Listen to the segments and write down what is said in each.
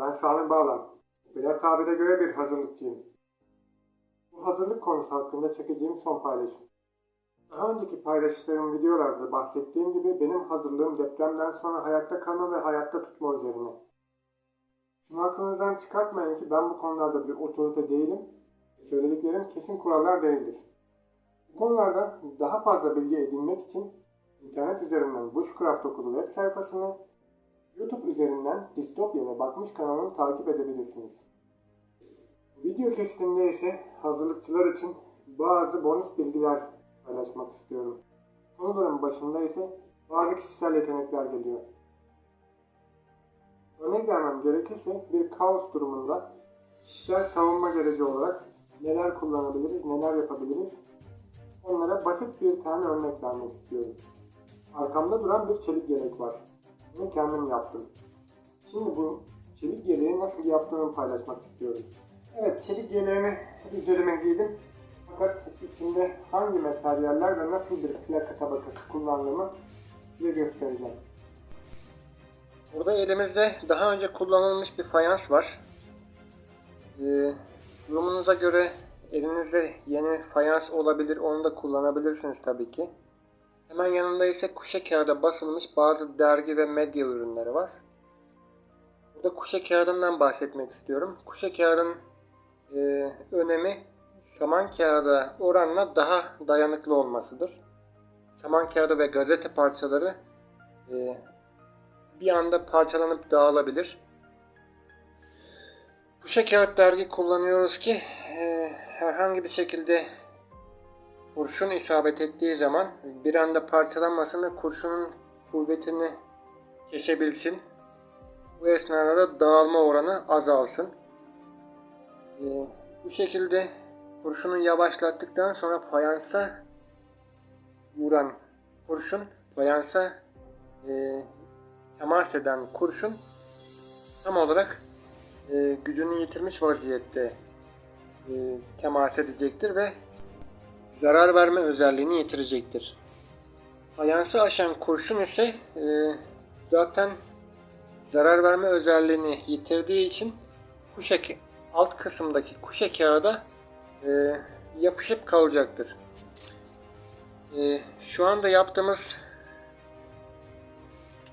ben Sami Bağlan. Berat tabire göre bir hazırlıkçıyım. Bu hazırlık konusu hakkında çekeceğim son paylaşım. Daha önceki paylaştığım videolarda bahsettiğim gibi benim hazırlığım depremden sonra hayatta kalma ve hayatta tutma üzerine. Şunu aklınızdan çıkartmayın ki ben bu konularda bir otorite değilim. Söylediklerim kesin kurallar değildir. Bu konularda daha fazla bilgi edinmek için internet üzerinden Bushcraft Okulu web sayfasını, YouTube üzerinden Distopya ve Bakmış kanalını takip edebilirsiniz. Video kesitinde ise hazırlıkçılar için bazı bonus bilgiler paylaşmak istiyorum. Konuların başında ise bazı kişisel yetenekler geliyor. Örnek vermem gerekirse bir kaos durumunda kişisel savunma gereci olarak neler kullanabiliriz, neler yapabiliriz onlara basit bir tane örnek vermek istiyorum. Arkamda duran bir çelik yelek var. Bunu kendim yaptım. Şimdi bu çelik yeleği nasıl yaptığımı paylaşmak istiyorum. Evet, çelik yeleğimi üzerime giydim. Fakat içinde hangi materyaller ve nasıl bir plaka tabakası kullandığımı size göstereceğim. Burada elimizde daha önce kullanılmış bir fayans var. Ee, durumunuza göre elinizde yeni fayans olabilir, onu da kullanabilirsiniz tabii ki. Hemen yanında ise kuşa kağıda basılmış bazı dergi ve medya ürünleri var. Burada kuşa kağıdından bahsetmek istiyorum. Kuşa kağıdın e, önemi saman kağıda oranla daha dayanıklı olmasıdır. Saman kağıdı ve gazete parçaları e, bir anda parçalanıp dağılabilir. Kuşa kağıt dergi kullanıyoruz ki e, herhangi bir şekilde kurşun isabet ettiği zaman bir anda parçalanmasın ve kurşunun kuvvetini kesebilsin. Bu esnada da dağılma oranı azalsın. Ee, bu şekilde kurşunu yavaşlattıktan sonra fayansa vuran kurşun, fayansa e, temas eden kurşun tam olarak e, gücünü yitirmiş vaziyette e, temas edecektir ve zarar verme özelliğini yitirecektir. Fayansı aşan kurşun ise e, zaten zarar verme özelliğini yitirdiği için kuşa alt kısımdaki kuşa kağıda e, yapışıp kalacaktır. E, şu anda yaptığımız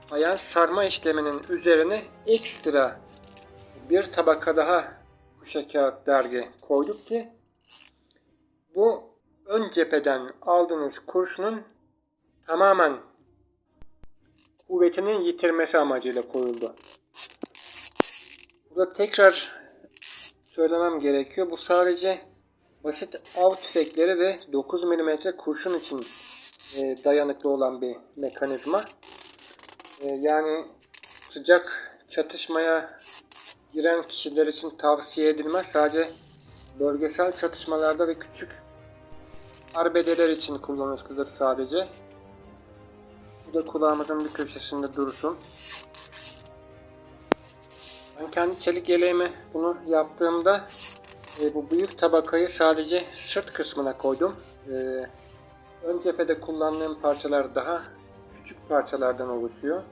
fayans sarma işleminin üzerine ekstra bir tabaka daha kuşa kağıt dergi koyduk ki bu ön cepheden aldığınız kurşunun tamamen kuvvetini yitirmesi amacıyla koyuldu. Burada tekrar söylemem gerekiyor. Bu sadece basit av tüfekleri ve 9 mm kurşun için e, dayanıklı olan bir mekanizma. E, yani sıcak çatışmaya giren kişiler için tavsiye edilmez. Sadece bölgesel çatışmalarda ve küçük arbedeler için kullanışlıdır sadece. Bu da kulağımızın bir köşesinde dursun. Ben kendi çelik yeleğime bunu yaptığımda e, bu büyük tabakayı sadece sırt kısmına koydum. E, ön cephede kullandığım parçalar daha küçük parçalardan oluşuyor.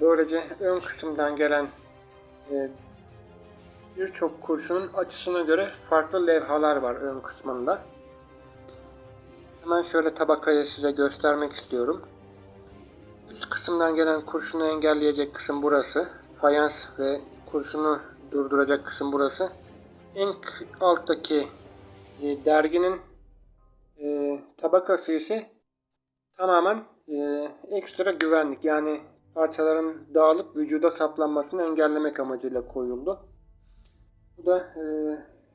Böylece ön kısımdan gelen e, birçok kurşunun açısına göre farklı levhalar var ön kısmında. Hemen şöyle tabakayı size göstermek istiyorum. Üst kısımdan gelen kurşunu engelleyecek kısım burası. Fayans ve kurşunu durduracak kısım burası. En alttaki e, derginin e, tabakası ise tamamen e, ekstra güvenlik. Yani parçaların dağılıp vücuda saplanmasını engellemek amacıyla koyuldu. Bu da e,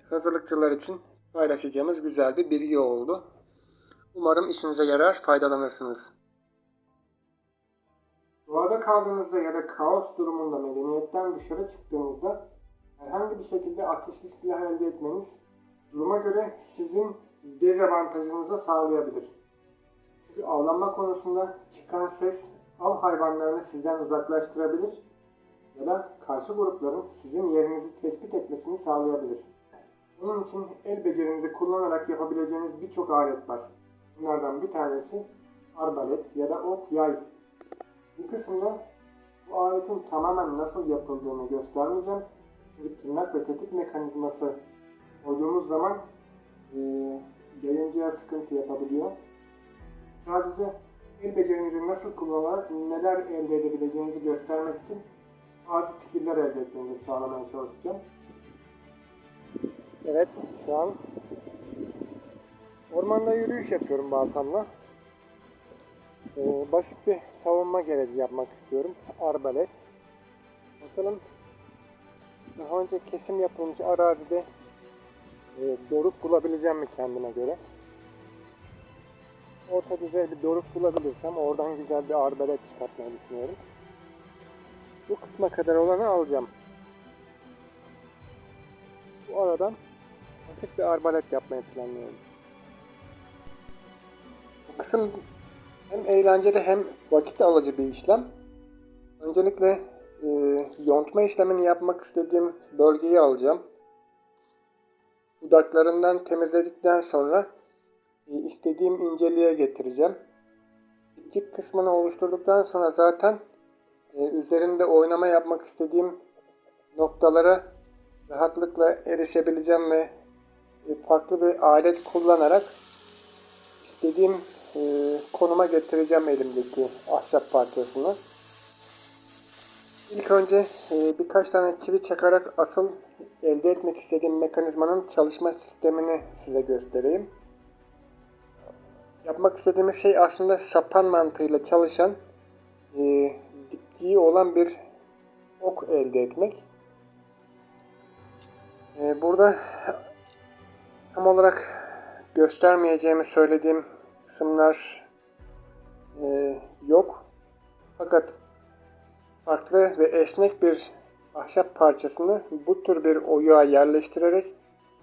hazırlıkçılar için paylaşacağımız güzel bir bilgi oldu. Umarım işinize yarar, faydalanırsınız. Doğada kaldığınızda ya da kaos durumunda medeniyetten dışarı çıktığınızda herhangi bir şekilde ateşli silah elde etmeniz duruma göre sizin dezavantajınıza sağlayabilir. Çünkü avlanma konusunda çıkan ses av hayvanlarını sizden uzaklaştırabilir ya da karşı grupların sizin yerinizi tespit etmesini sağlayabilir. Bunun için el becerinizi kullanarak yapabileceğiniz birçok alet var. Bunlardan bir tanesi arbalet ya da ok yay. Bu kısımda Bu aletin tamamen nasıl yapıldığını göstermeyeceğim. Çünkü tırnak ve tetik mekanizması koyduğumuz zaman e, yayıncıya sıkıntı yapabiliyor. Sadece el becerinizi nasıl kullanarak neler elde edebileceğinizi göstermek için bazı fikirler elde etmenizi sağlamaya çalışacağım. Evet, şu an ormanda yürüyüş yapıyorum baltamla. Ee, basit bir savunma gereci yapmak istiyorum. Arbalet. Bakalım daha önce kesim yapılmış arazide e, doruk bulabileceğim mi kendime göre. Orta düzey bir doruk bulabilirsem oradan güzel bir arbalet çıkartmayı düşünüyorum. Bu kısma kadar olanı alacağım. Bu aradan basit bir arbalet yapmayı planlıyorum. Kısım hem eğlenceli hem vakit alıcı bir işlem. Öncelikle e, yontma işlemini yapmak istediğim bölgeyi alacağım. Budaklarından temizledikten sonra e, istediğim inceliğe getireceğim. Dipçik kısmını oluşturduktan sonra zaten e, üzerinde oynama yapmak istediğim noktalara rahatlıkla erişebileceğim ve e, farklı bir alet kullanarak istediğim e, konuma getireceğim elimdeki ahşap parçasını. İlk önce e, birkaç tane çivi çakarak asıl elde etmek istediğim mekanizmanın çalışma sistemini size göstereyim. Yapmak istediğimiz şey aslında sapan mantığıyla çalışan e, olan bir ok elde etmek. E, burada tam olarak göstermeyeceğimi söylediğim kısımlar e, yok. Fakat farklı ve esnek bir ahşap parçasını bu tür bir oyuğa yerleştirerek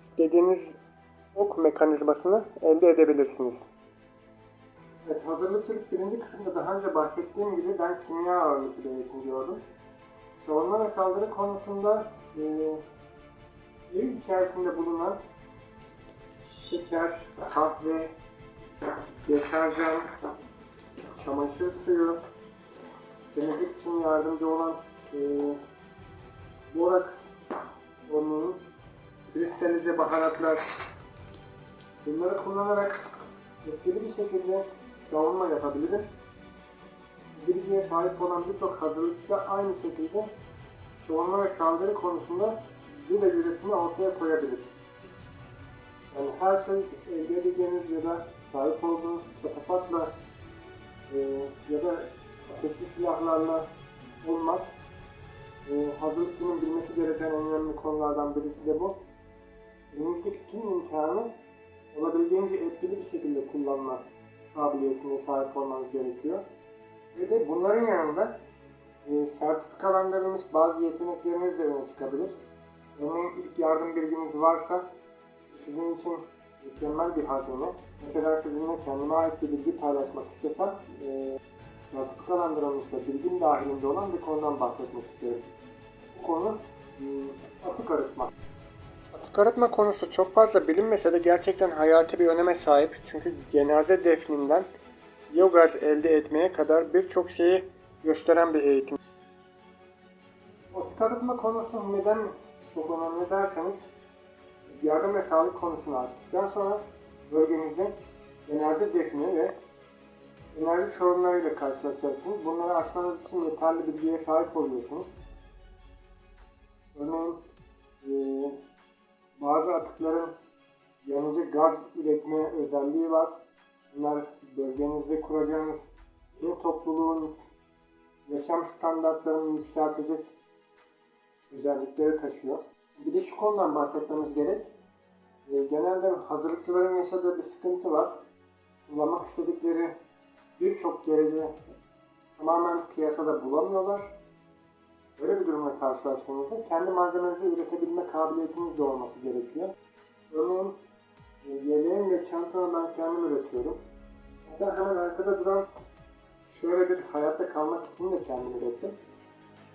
istediğiniz ok mekanizmasını elde edebilirsiniz. Evet, hazırlıkçılık birinci kısımda daha önce bahsettiğim gibi ben kimya ağırlıklı bir eğitim gördüm. Savunma ve saldırı konusunda e, ev içerisinde bulunan şeker, kahve, deterjan, çamaşır suyu, temizlik için yardımcı olan e, boraks, örneğin kristalize baharatlar, bunları kullanarak etkili bir şekilde savunma yapabilirim. Bilgiye sahip olan birçok hazırlıkçı aynı şekilde savunma ve saldırı konusunda bu tecrübesini ortaya koyabilir. Yani her şey elde edeceğiniz ya da sahip olduğunuz çatapatla e, ya da ateşli silahlarla olmaz. E, hazırlıkçının bilmesi gereken en önemli konulardan birisi de bu. Elinizdeki tüm imkanı olabildiğince etkili bir şekilde kullanma kabiliyetine sahip olmanız gerekiyor. Ve de bunların yanında e, sertifikalandırılmış bazı yetenekleriniz de öne çıkabilir. Örneğin ilk yardım bilginiz varsa sizin için mükemmel bir hazine. Mesela sizinle kendime ait bir bilgi paylaşmak istesem e, sertifikalandırılmış ve bilgim dahilinde olan bir konudan bahsetmek istiyorum. Bu konu e, atık arıtma. Atık arıtma konusu çok fazla bilinmese de gerçekten hayati bir öneme sahip. Çünkü cenaze defninden biyogaz elde etmeye kadar birçok şeyi gösteren bir eğitim. Atık arıtma konusu neden çok önemli derseniz yardım ve sağlık konusunu açtıktan sonra bölgenizde cenaze defni ve enerji sorunlarıyla karşılaşacaksınız. Bunları aşmanız için yeterli bilgiye sahip oluyorsunuz. Örneğin e, bazı atıkların yanıcı gaz üretme özelliği var. Bunlar bölgenizde kuracağınız bir topluluğun yaşam standartlarını yükseltecek özellikleri taşıyor. Bir de şu konudan bahsetmemiz gerek. E, genelde hazırlıkçıların yaşadığı bir sıkıntı var. Kullanmak istedikleri birçok gereci tamamen piyasada bulamıyorlar. Böyle bir durumla karşılaştığınızda kendi malzemenizi üretebilme kabiliyetiniz de olması gerekiyor. Örneğin e, yeleğim ve çantamı ben kendim üretiyorum. Hatta hemen arkada duran şöyle bir hayatta kalmak için de kendim ürettim.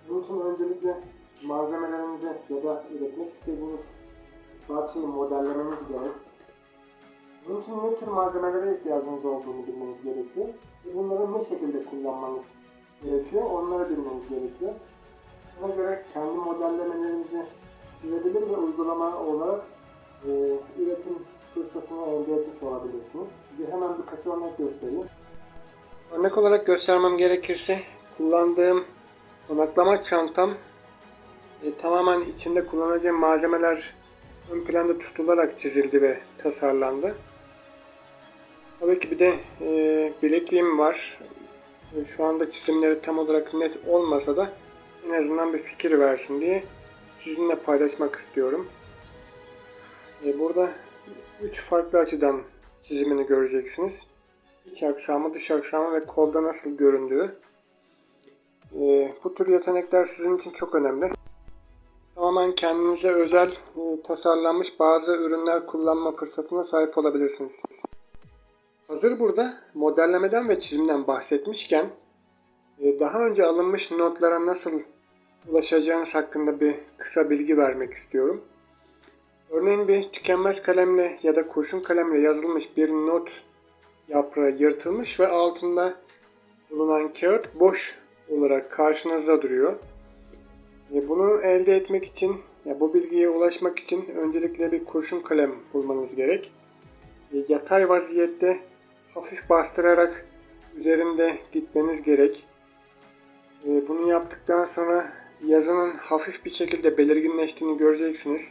Bunun için öncelikle malzemelerinizi ya da üretmek istediğiniz parçayı modellemeniz gerek. Bunun için ne tür malzemelere ihtiyacınız olduğunu bilmeniz gerekiyor. Ve bunları ne şekilde kullanmanız gerekiyor. Onları bilmeniz gerekiyor. Buna göre kendi modellemelerinizi çizebilir ve uygulama olarak e, üretim fırsatını elde etmiş olabilirsiniz. Size hemen birkaç örnek göstereyim. Örnek olarak göstermem gerekirse kullandığım konaklama çantam e, tamamen içinde kullanacağım malzemeler ön planda tutularak çizildi ve tasarlandı. Tabii ki bir de e, bilekliğim var. E, şu anda çizimleri tam olarak net olmasa da en azından bir fikir versin diye sizinle paylaşmak istiyorum. E, burada üç farklı açıdan çizimini göreceksiniz. İç aksamı, dış aksamı ve kolda nasıl göründüğü. E, bu tür yetenekler sizin için çok önemli. Tamamen kendinize özel e, tasarlanmış bazı ürünler kullanma fırsatına sahip olabilirsiniz. Hazır burada modellemeden ve çizimden bahsetmişken e, daha önce alınmış notlara nasıl ulaşacağınız hakkında bir kısa bilgi vermek istiyorum. Örneğin bir tükenmez kalemle ya da kurşun kalemle yazılmış bir not yaprağı yırtılmış ve altında bulunan kağıt boş olarak karşınızda duruyor. E, Bunu elde etmek için, ya bu bilgiye ulaşmak için öncelikle bir kurşun kalem bulmanız gerek. E, Yatay vaziyette hafif bastırarak üzerinde gitmeniz gerek. E, Bunu yaptıktan sonra yazının hafif bir şekilde belirginleştiğini göreceksiniz.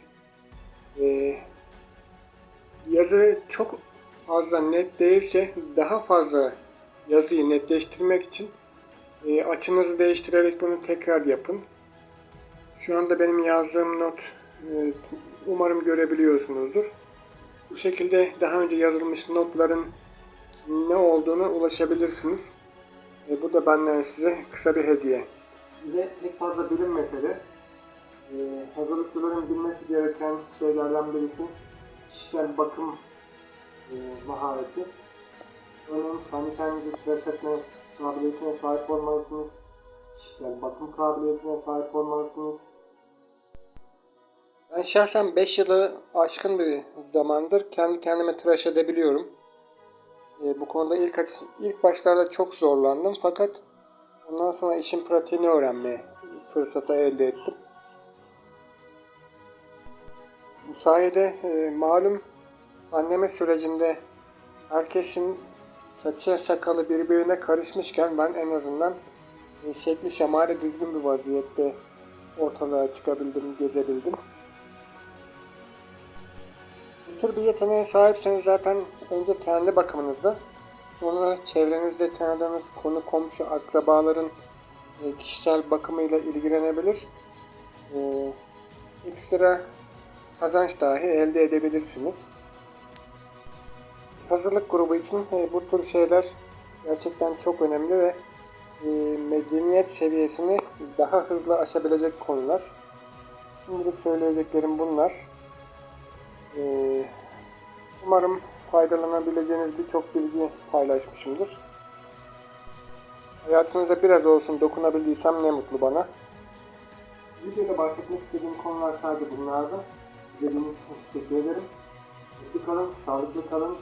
Yazı çok fazla net değilse daha fazla yazıyı netleştirmek için açınızı değiştirerek bunu tekrar yapın. Şu anda benim yazdığım not e, umarım görebiliyorsunuzdur. Bu şekilde daha önce yazılmış notların ne olduğunu ulaşabilirsiniz. E, bu da benden size kısa bir hediye. Ve pek fazla bilinmese de e, hazırlıkçıların bilmesi gereken şeylerden birisi kişisel bakım e, mahareti. Örneğin kendi kendinizi tıraş etme kabiliyetine sahip olmalısınız. Kişisel bakım kabiliyetine sahip olmalısınız. Ben şahsen 5 yılı aşkın bir zamandır kendi kendime tıraş edebiliyorum. E, bu konuda ilk ilk başlarda çok zorlandım fakat ondan sonra işin pratiğini öğrenmeye fırsatı elde ettim. Bu sayede e, malum anneme sürecinde herkesin saçı sakalı birbirine karışmışken ben en azından e, şekli şemali düzgün bir vaziyette ortalığa çıkabildim, gezebildim. Tür bir yeteneğe sahipseniz zaten önce kendi bakımınızda, sonra çevrenizde tanıdığınız konu, komşu, akrabaların e, kişisel bakımıyla ilgilenebilir. E, ekstra kazanç dahi elde edebilirsiniz. Hazırlık grubu için e, bu tür şeyler gerçekten çok önemli ve medeniyet seviyesini daha hızlı aşabilecek konular. Şimdilik söyleyeceklerim bunlar. E, umarım faydalanabileceğiniz birçok bilgi paylaşmışımdır. Hayatınıza biraz olsun dokunabildiysem ne mutlu bana. Videoda bahsetmek istediğim konular sadece bunlardı. İzlediğiniz için teşekkür ederim. Mutlu kalın, sağlıklı kalın.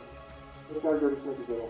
Tekrar görüşmek üzere.